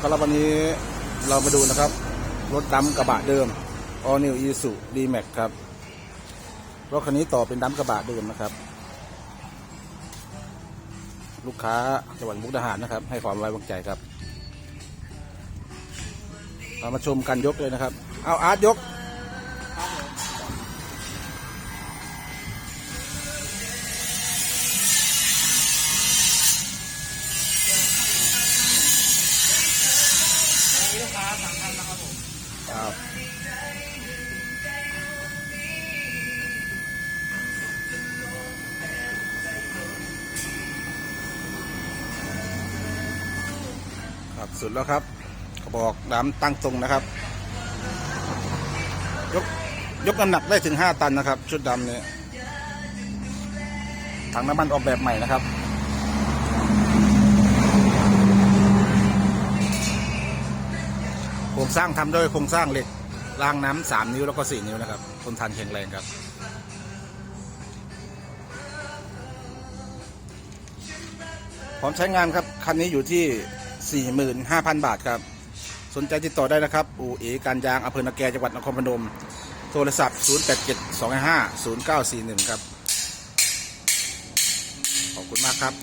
ก็แล้ววันนี้เรามาดูนะครับ รถดำกระบะเดิม All New Isuzu D-Max ครับรถคันนี้ต่อเป็นดำกระบะเดิมนะครับ ลูกค้าจังหวัดมุกดาหารนะครับ ให้ความไว้วางใจครับเรามาชมกันยกเลยนะครับ เอาอาร์ตยก ลูกค้าสั่งทำนะครับผมครับครับสุดแล้วครับกระบอกดำตั้งตรงนะครับ ยกยกน้ำหนักได้ถึง 5 ตันนะครับ ชุดดำเนี่ยถังน้ำมันออกแบบใหม่นะครับ รงสร้างทำด้วยโครงสร้างเหล็กรางน้ำสามนิ้วแล้วก็สี่นิ้วนะครับทนทานแข็งแรงครับ พร้อมใช้งานครับ คันนี้อยู่ที่ 45,000 บาทครับ สนใจติดต่อได้นะครับ อู่เอการยางอำเภอนาแกจังหวัดนครพนม โทรศัพท์ 087 255 0941 ครับ ขอบคุณมากครับ